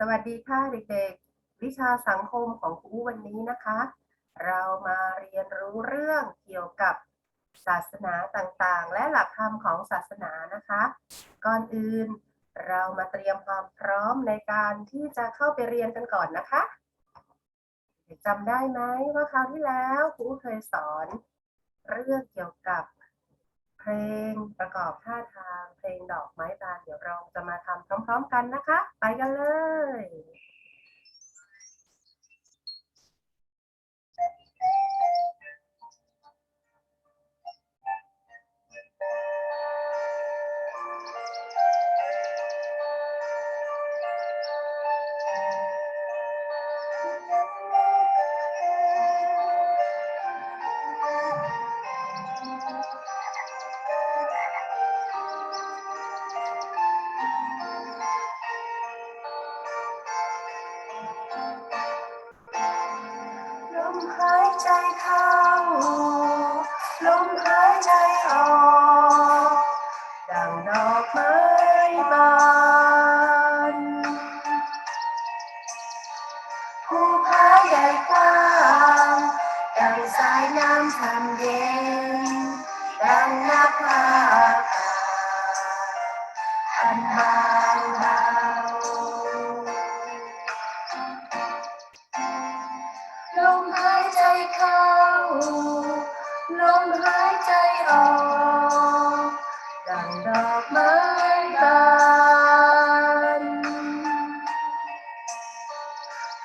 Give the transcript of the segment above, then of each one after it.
สวัสดีค่ะเด็กๆ วิชาสังคมของครูวันนี้นะคะ เรามาเรียนรู้เรื่องเกี่ยวกับศาสนาต่างๆ และหลักธรรมของศาสนานะคะ ก่อนอื่นเรามาเตรียมความพร้อมในการที่จะเข้าไปเรียนกันก่อนนะคะจำได้ไหมว่าคราวที่แล้วครูเคยสอน เรื่องเกี่ยวกับ ลงประกอบท่าทางเพลงดอกไม้บานเดี๋ยวเราจะมาทำพร้อม ๆ กันนะคะ ไปกันเลย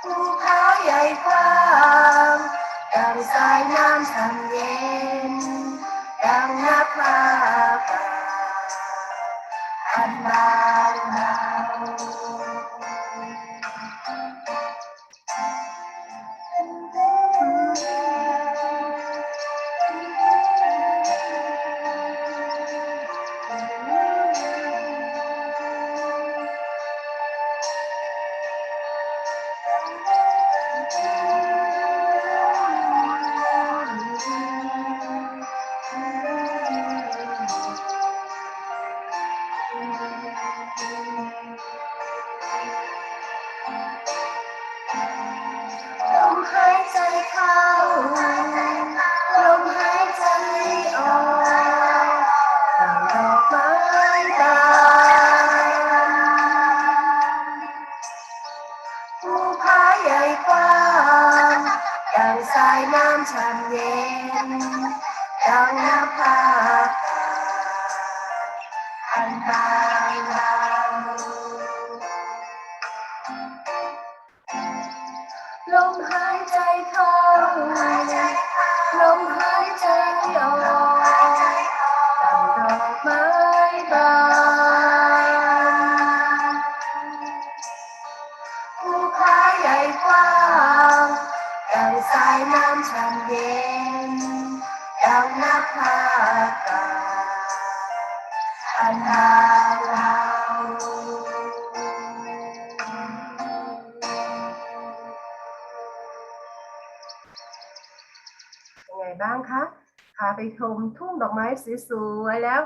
ภูเขาใหญ่กว้างดังสายน้ำทำเย็น ดังนภาอากาอันบา เป็นไงบ้างคะพาไปชมทุ่งดอกไม้สวยๆแล้ว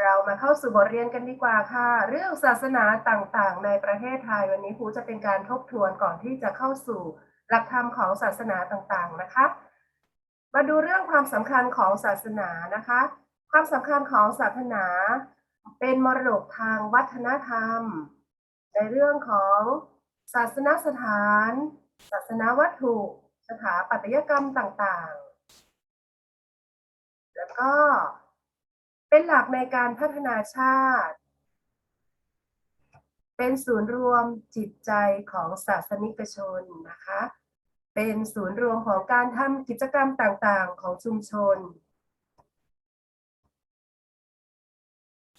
เรามาเข้าสู่บทเรียนกันดีกว่าค่ะ เรื่องศาสนาต่างๆ ในประเทศไทยวันนี้ครูจะเป็นการทบทวนก่อนที่จะเข้าสู่หลักธรรมของศาสนาต่างๆนะคะ มาดูเรื่องความสำคัญของศาสนานะคะ ความสำคัญของศาสนา เป็นมรดกทางวัฒนธรรม ในเรื่องของศาสนสถาน ศาสนาวัตถุ สถาปัตยกรรมต่างๆ แล้วก็เป็นหลักในการพัฒนาชาติ เป็นศูนย์รวมจิตใจของศาสนิกชนนะคะ เป็นศูนย์รวมของการทำกิจกรรมต่างๆ ของชุมชน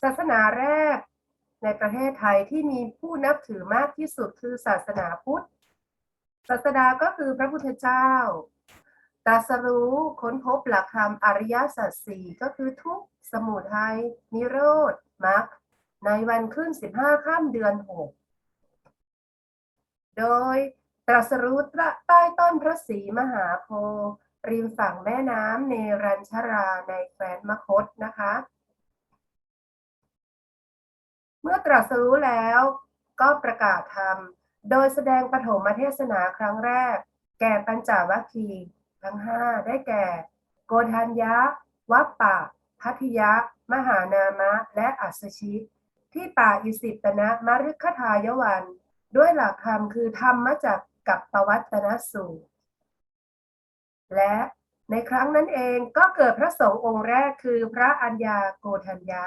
ศาสนาแรกในประเทศไทยที่มีผู้นับถือมากที่สุดคือศาสนาพุทธ ศาสดาก็คือพระพุทธเจ้า ตรัสรู้ค้นพบหลักธรรมอริยสัจสี่ก็คือทุกสมุทัยนิโรธมรรคในวันขึ้น 15ค่ำเดือน 6 โดยตรัสรู้ใต้ต้นพระศรีมหาโพธิ์ริมฝั่งแม่น้ำเนรัญชราในแคว้นมคธนะคะ เมื่อตรัสรู้แล้วก็ประกาศธรรม โดยแสดงปฐมเทศนาครั้งแรก แก่ปัญจวัคคีย์ ทั้งห้าได้แก่ โกธัญญะวัปปะ พัทยะ มหานามะ และอัสสชิที่ป่าอิสิปนะมฤคทายวัน ด้วยหลักธรรมคือธรรมมาจากกับปวัตนสูตร และในครั้งนั้นเองก็เกิดพระสงฆ์องค์แรกคือพระอัญญาโกธัญญะ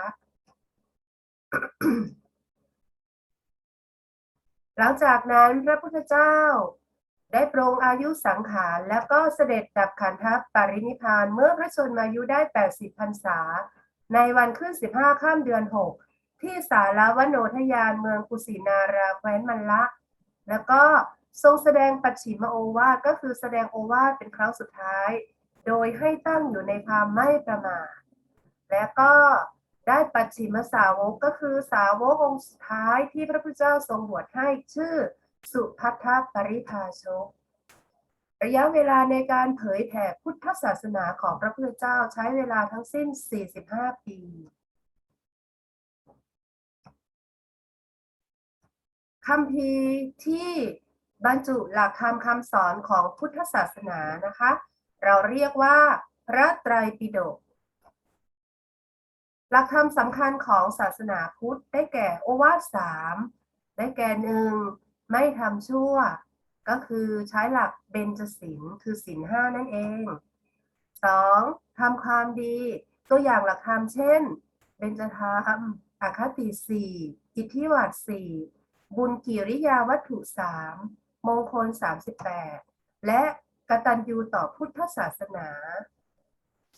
หลังจากนั้นพระพุทธเจ้า ได้ปรงอายุสังขาร แล้วก็เสด็จดับขันธปรินิพานเมื่อพระชนมายุได้ 80พรรษา ในวันขึ้น 15 ข้ามเดือน 6 ที่สารวโนทยานเมืองกุสินาราแคว้นมันละ แล้วก็ทรงแสดงปัจฉิมโอวาทก็คือแสดงโอวาทเป็นครั้งสุดท้าย โดยให้ตั้งอยู่ในความไม่ประมาทและก็ได้ปัจฉิมสาวกก็คือสาวกองค์สุดท้ายที่พระพุทธเจ้าทรงบวชให้ชื่อ สุพัทธปริภาชก ระยะเวลาในการเผยแผ่พุทธศาสนาของพระพุทธเจ้าใช้เวลาทั้งสิ้น 45 ปีคำพีที่บรรจุหลักธรรมคำสอนของพุทธศาสนานะคะ เราเรียกว่าพระไตรปิฎกหลักธรรมสำคัญของศาสนาพุทธได้แก่โอวาทสามได้แก่หนึ่ง ไม่ทำชั่ว ก็คือใช้หลักเบญจศีลคือศีลห้านั่นเองสองทำความดี ตัวอย่างหลักธรรมเช่น เบญจธรรมอคติสี่อิทธิวัตสี่บุญกิริยาวัตถุสามมงคลสามสิบแปดและกตัญญูต่อพุทธศาสนา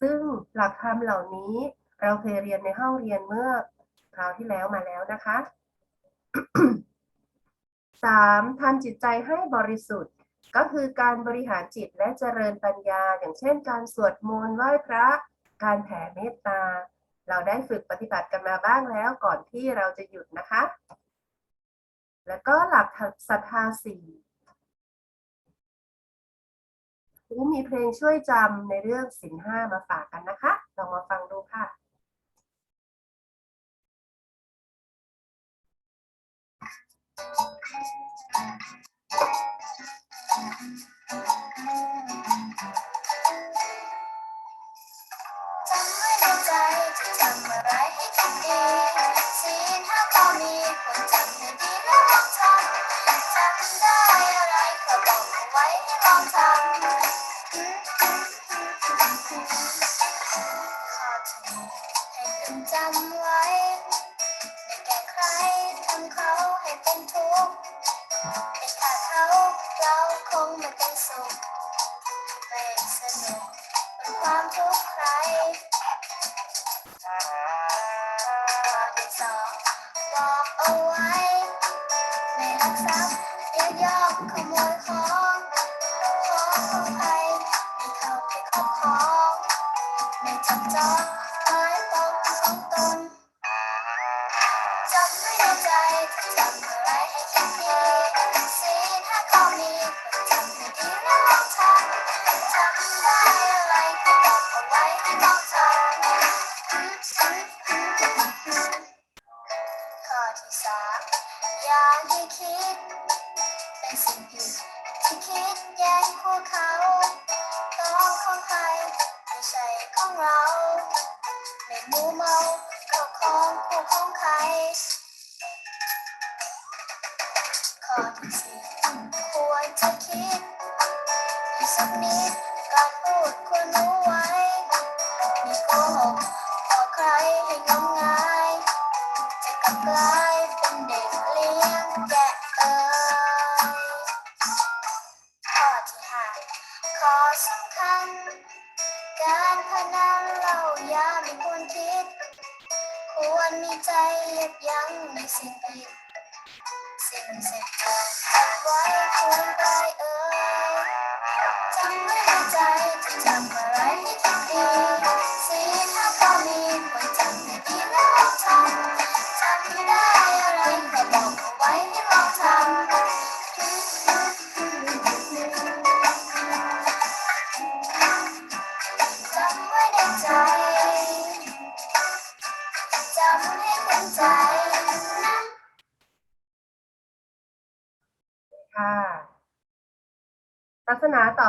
ซึ่งหลักธรรมเหล่านี้เราเคยเรียนในห้องเรียนเมื่อคราวที่แล้วมาแล้วนะคะ สามทำจิตใจให้บริสุทธิ์ ก็คือการบริหารจิตและเจริญปัญญา อย่างเช่น การสวดมนต์ไหว้พระ การแผ่เมตตา เราได้ฝึกปฏิบัติกันมาบ้างแล้วก่อนที่เราจะหยุดนะคะ แล้วก็หลักศรัทธาสี่มีเพลงช่วยจำในเรื่องสินห้ามาฝากกันนะคะ ลองมาฟังดูค่ะ ศีลห้าก็มีควรจำให้ดีและลองทำจำได้ ไม่ ข้อที่สี่ควรจะคิดสักนิดก่อนพูดควรรู้ Yeah.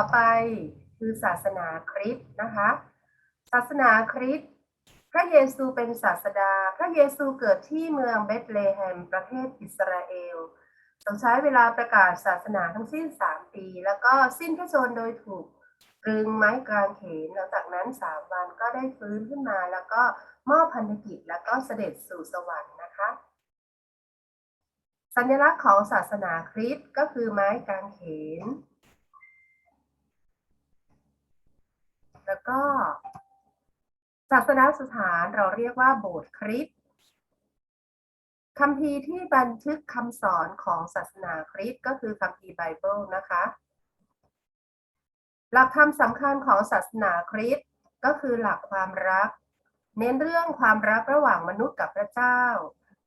ต่อไปคือศาสนาคริสต์นะคะ ศาสนาคริสต์พระเยซูเป็นศาสดา พระเยซูเกิดที่เมืองเบธเลเฮมประเทศอิสราเอลต้องใช้เวลาประกาศศาสนาทั้งสิ้น 3 ปี แล้วก็สิ้นพระชนโดยถูกตรึงไม้กลางเขนหลังจากนั้น 3 วันก็ได้ฟื้นขึ้นมาแล้วก็มอบพันธกิจแล้วก็เสด็จสู่สวรรค์นะคะ สัญลักษณ์ของศาสนาคริสต์ก็คือไม้กางเขน แล้วก็ศาสนสถานเราเรียกว่าโบสถ์คริสต์คัมภีร์ที่บันทึกคำสอนของศาสนาคริสต์ก็คือคัมภีร์ไบเบิลนะคะ หลักธรรมสำคัญของศาสนาคริสต์ก็คือหลักความรัก เน้นเรื่องความรักระหว่างมนุษย์กับพระเจ้า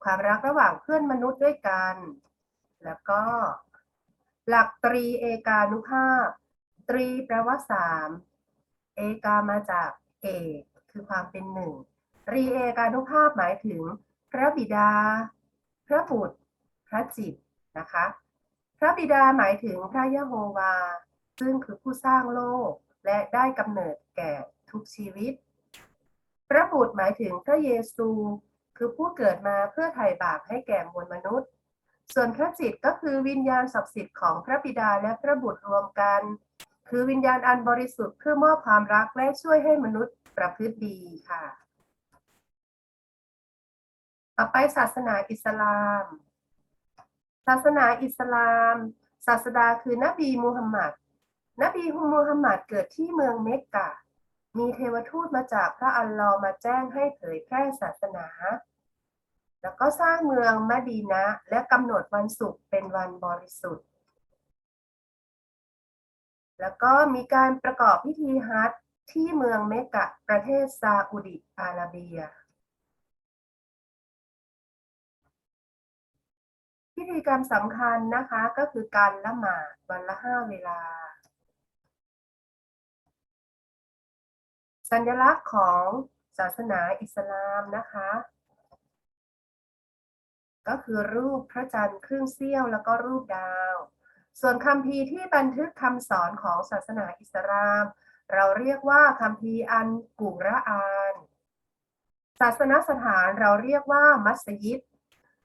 ความรักระหว่างเพื่อนมนุษย์ด้วยกัน แล้วก็ หลักตรีเอกานุภาพ ตรีแปลว่าสาม เอกามาจากเอกคือความเป็นหนึ่งรีเอกานุภาพหมายถึง พระบิดา พระบุตร พระจิตนะคะ พระบิดาหมายถึงพระยะโฮวา ซึ่งคือผู้สร้างโลกและได้กำเนิดแก่ทุกชีวิต พระบุตรหมายถึงพระเยซู คือผู้เกิดมาเพื่อไถ่บาปให้แก่มวลมนุษย์ ส่วนพระจิตก็คือวิญญาณศักดิ์สิทธิ์ของพระบิดาและพระบุตรรวมกัน คือวิญญาณอันบริสุทธิ์เพื่อมอบความรักและช่วยให้มนุษย์ประพฤติดีค่ะ ต่อไปศาสนาอิสลาม ศาสนาอิสลาม ศาสดาคือนบีมูฮัมหมัด นบีฮุมูฮัมหมัดเกิดที่เมืองเมกกะ มีเทวทูตมาจากพระอัลลอฮ์มาแจ้งให้เผยแพร่ศาสนา แล้วก็สร้างเมืองมะดีนะ และกำหนดวันศุกร์เป็นวันบริสุทธิ์ แล้วก็มีการประกอบพิธีฮัจที่เมืองเมกะประเทศซาอุดิอาระเบีย พิธีกรรมสำคัญนะคะก็คือการละหมาดวันละห้าเวลา สัญลักษณ์ของศาสนาอิสลามนะคะ ก็คือรูปพระจันทร์ครึ่งเสี้ยวแล้วก็รูปดาว ส่วนคัมภีที่บันทึกคำสอนของศาสนาอิสลาม เราเรียกว่าคัมภีอันกุรอาน ศาสนสถานเราเรียกว่ามัสยิด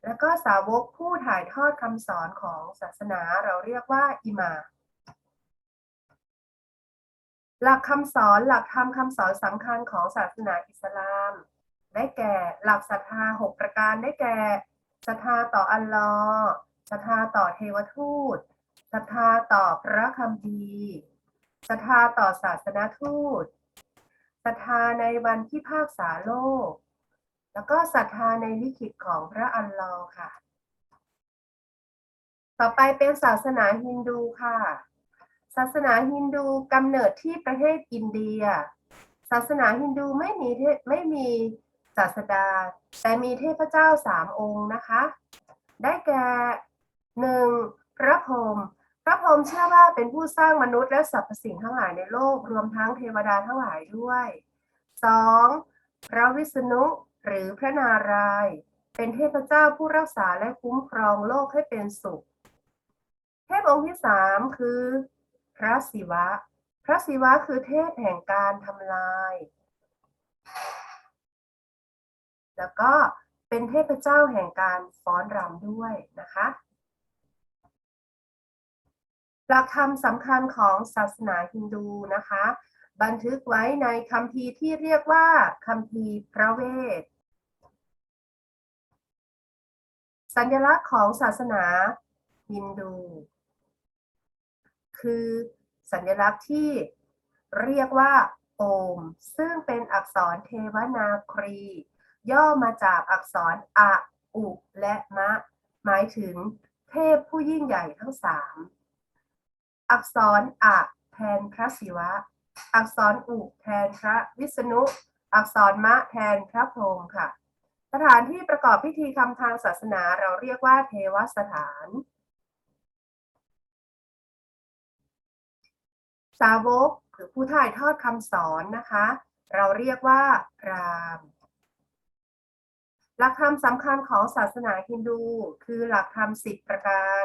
แล้วก็สาวกผู้ถ่ายทอดคำสอนของศาสนาเราเรียกว่าอิมาหลักคำสอนหลักธรรมคำสอนสำคัญของศาสนาอิสลาม ได้แก่หลักศรัทธาหกประการได้แก่ศรัทธาต่ออัลลอฮ์ศรัทธาต่อเทวทูต ศรัทธาต่อพระคัมภีศรัทธาต่อศาสนาทูตศรัทธาในวันที่ภาคษาโลก แล้วก็ศรัทธาในลิขิตของพระอัลลอฮ์ค่ะ ต่อไปเป็นศาสนาฮินดูค่ะ ศาสนาฮินดูกำเนิดที่ประเทศอินเดีย ศาสนาฮินดูไม่มีเทไม่มีศาสดา แต่มีเทพเจ้าสามองค์นะคะ ได้แก่หนึ่งพระพรหม พระพรหมเชื่อว่าเป็นผู้สร้างมนุษย์และสรรพสิ่งทั้งหลายในโลกรวมทั้งเทวดาทั้งหลายด้วยสองพระวิษณุหรือพระนารายณ์เป็นเทพเจ้าผู้รักษาและคุ้มครองโลกให้เป็นสุข เทพองค์ที่สามคือ พระศิวะ พระศิวะคือเทพแห่งการทำลาย แล้วก็เป็นเทพเจ้าแห่งการฟ้อนรำด้วยนะคะ หลักธรรมสำคัญของศาสนาฮินดูนะคะ บันทึกไว้ในคัมภีร์ที่เรียกว่าคัมภีร์พระเวท สัญลักษณ์ของศาสนาฮินดู คือสัญลักษณ์ที่เรียกว่าโอม ซึ่งเป็นอักษรเทวนาครี ย่อมาจากอักษรอะ อุ และมะ หมายถึงเทพผู้ยิ่งใหญ่ทั้งสาม อักษรอะแทนพระศิวะ อักษรอุแทนพระวิษณุ อักษรมะแทนพระพรหมค่ะ สถานที่ประกอบพิธีกรรมทางศาสนาเราเรียกว่าเทวสถาน สาวกหรือผู้ถ่ายทอดคำสอนนะคะ เราเรียกว่าพรามหลักธรรมสำคัญของศาสนาฮินดู คือหลักธรรมสิบประการ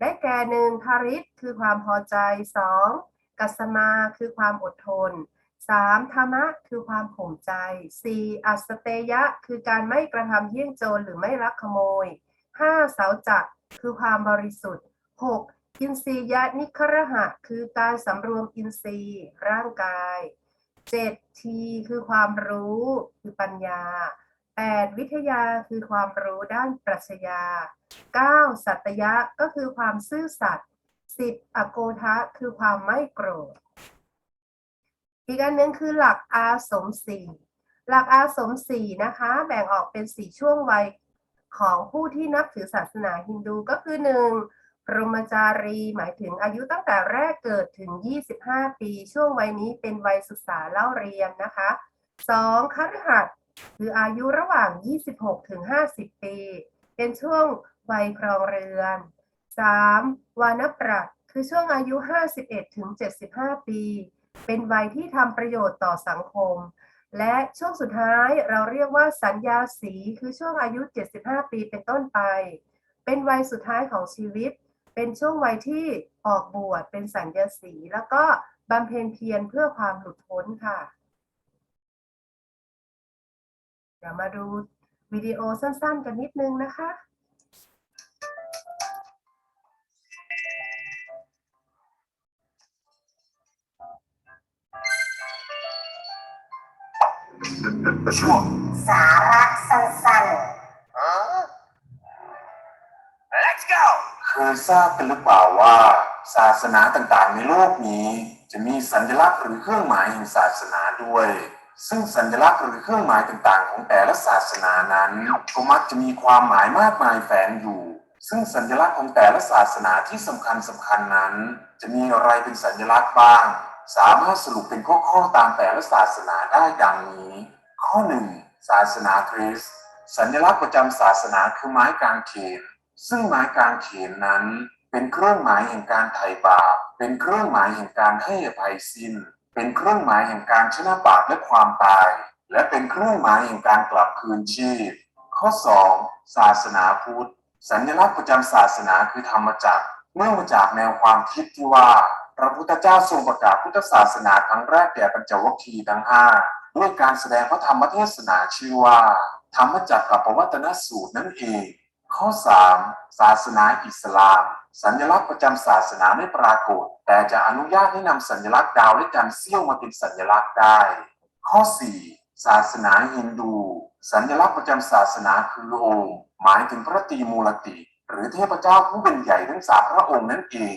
ได้แก่หนึ่งทาริศคือความพอใจสองกัสมาคือความอดทนสามธรรมะคือความข่มใจสี่อัสเตยะ คือการไม่กระทำเยี่ยงโจรหรือไม่ลักขโมยห้าเสาจักคือความบริสุทธิ์หกอินทรียะนิครหะ คือการสำรวมอินทรีย์ร่างกายเจ็ดทีคือความรู้คือปัญญาแปดวิทยาคือความรู้ด้านปรัชญา 9. สัตยะก็คือความซื่อสัตย์ 10. อโกทะคือความไม่โกรธ อีกอันหนึ่งคือหลักอาสมสี่หลักอาสมสี่นะคะ แบ่งออกเป็นสี่ช่วงวัยของผู้ที่นับถือศาสนาฮินดูก็คือหนึ่งพรหมจารีหมายถึงอายุตั้งแต่แรกเกิดถึง 25 ปี ช่วงวัยนี้เป็นวัยศึกษาเล่าเรียนนะคะ 2. คฤหัสถ์คืออายุระหว่าง 26 ถึง 50 ปี เป็นช่วง วัยครองเรือน 3. วานปรัตคือช่วงอายุ 51ถึง75 ปี เป็นวัยที่ทำประโยชน์ต่อสังคม และช่วงสุดท้ายเราเรียกว่าสัญญาสีคือช่วงอายุ 75 ปีเป็นต้นไป เป็นวัยสุดท้ายของชีวิต เป็นช่วงวัยที่ออกบวชเป็นสัญญาสี แล้วก็บำเพ็ญเพียรเพื่อความหลุดพ้นค่ะเดี๋ยวมาดูวิดีโอสั้นๆ กันนิดนึงนะคะ ช่วงสาระสั้น Let's go เคยทราบกันหรือเปล่าว่า ศาสนาต่างๆ ในโลกนี้ จะมีสัญลักษณ์หรือเครื่องหมายแห่งศาสนาด้วย ซึ่งสัญลักษณ์หรือเครื่องหมายต่างๆ ของแต่ละศาสนานั้นก็มักจะมีความหมายมากมายแฝงอยู่ ซึ่งสัญลักษณ์ของแต่ละศาสนาที่สำคัญสำคัญนั้น จะมีอะไรเป็นสัญลักษณ์บ้าง สามารถสรุปเป็นข้อๆตามแต่ละศาสนาได้ดังนี้ ข้อหนึ่งศาสนาคริสต์สัญลักษณ์ประจำศาสนาคือไม้กางเขนซึ่งไม้กางเขนนั้น เป็นเครื่องหมายแห่งการไถ่บาปเป็นเครื่องหมายแห่งการให้อภัยสิ้น เป็นเครื่องหมายแห่งการชนะบาปและความตาย และเป็นเครื่องหมายแห่งการกลับคืนชีพ ข้อ 2. ศาสนาพุทธ สัญลักษณ์ประจำศาสนาคือธรรมจักรเนื่องมาจากแนวความคิดที่ว่า พระพุทธเจ้าทรงประกาศพุทธศาสนาครั้งแรกแก่ปัญจวัคคีย์ทั้งห้าด้วยการแสดงพระธรรมเทศนาชื่อว่า ธรรมจักรกับปวัตนสูตรนั่นเอง ข้อ 3. ศาสนาอิสลาม สัญลักษณ์ประจำศาสนาไม่ปรากฏ แต่จะอนุญาตให้นำสัญลักษณ์ดาวและจันทร์เสี้ยวมาเป็นสัญลักษณ์ได้ ข้อ 4. ศาสนาฮินดู สัญลักษณ์ประจำศาสนาคือองค์หมายถึงพระตรีมูลติ หรือเทพเจ้าผู้เป็นใหญ่ทั้งสามพระองค์นั่นเอง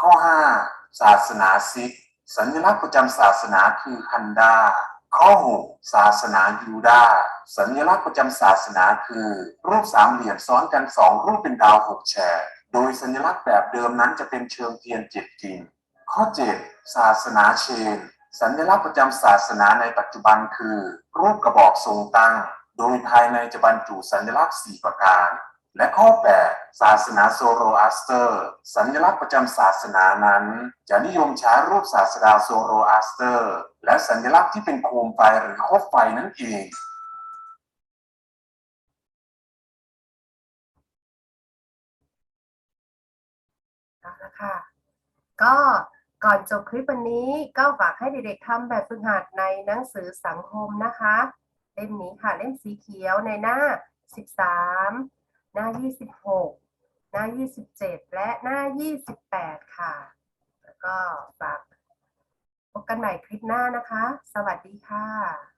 ข้อ 5. ศาสนาซิก สัญลักษณ์ประจำศาสนาคือฮันดา ข้อ 6. ศาสนายูดาห์สัญลักษณ์ประจำศาสนาคือ รูปสามเหลี่ยมซ้อนกันสองรูปเป็นดาวหกแฉกโดยสัญลักษณ์แบบเดิมนั้นจะเป็นเชิงเทียนเจ็ดกิ่งข้อ 7. ศาสนาเชน สัญลักษณ์ประจำศาสนาในปัจจุบันคือ รูปกระบอกทรงตั้ง โดยภายในจะบรรจุสัญลักษณ์4ประการ และข้อ 8 ศาสนาโซโรอัสเตอร์ สัญลักษณ์ประจำศาสนานั้น จะนิยมใช้รูปศาสดาโซโรอัสเตอร์ และสัญลักษณ์ที่เป็นโคมไฟหรือโคบไฟนั่นเองเอาละค่ะก็ก่อนจบคลิปวันนี้ก็ฝากให้เด็กๆทำแบบฝึกหัดในหนังสือสังคมนะคะ เล่มนี้ค่ะเล่มสีเขียวในหน้า 13 หน้า 26 หน้า 27 และหน้า 28 ค่ะ แล้วก็ฝากพบกันใหม่คลิปหน้านะคะ สวัสดีค่ะ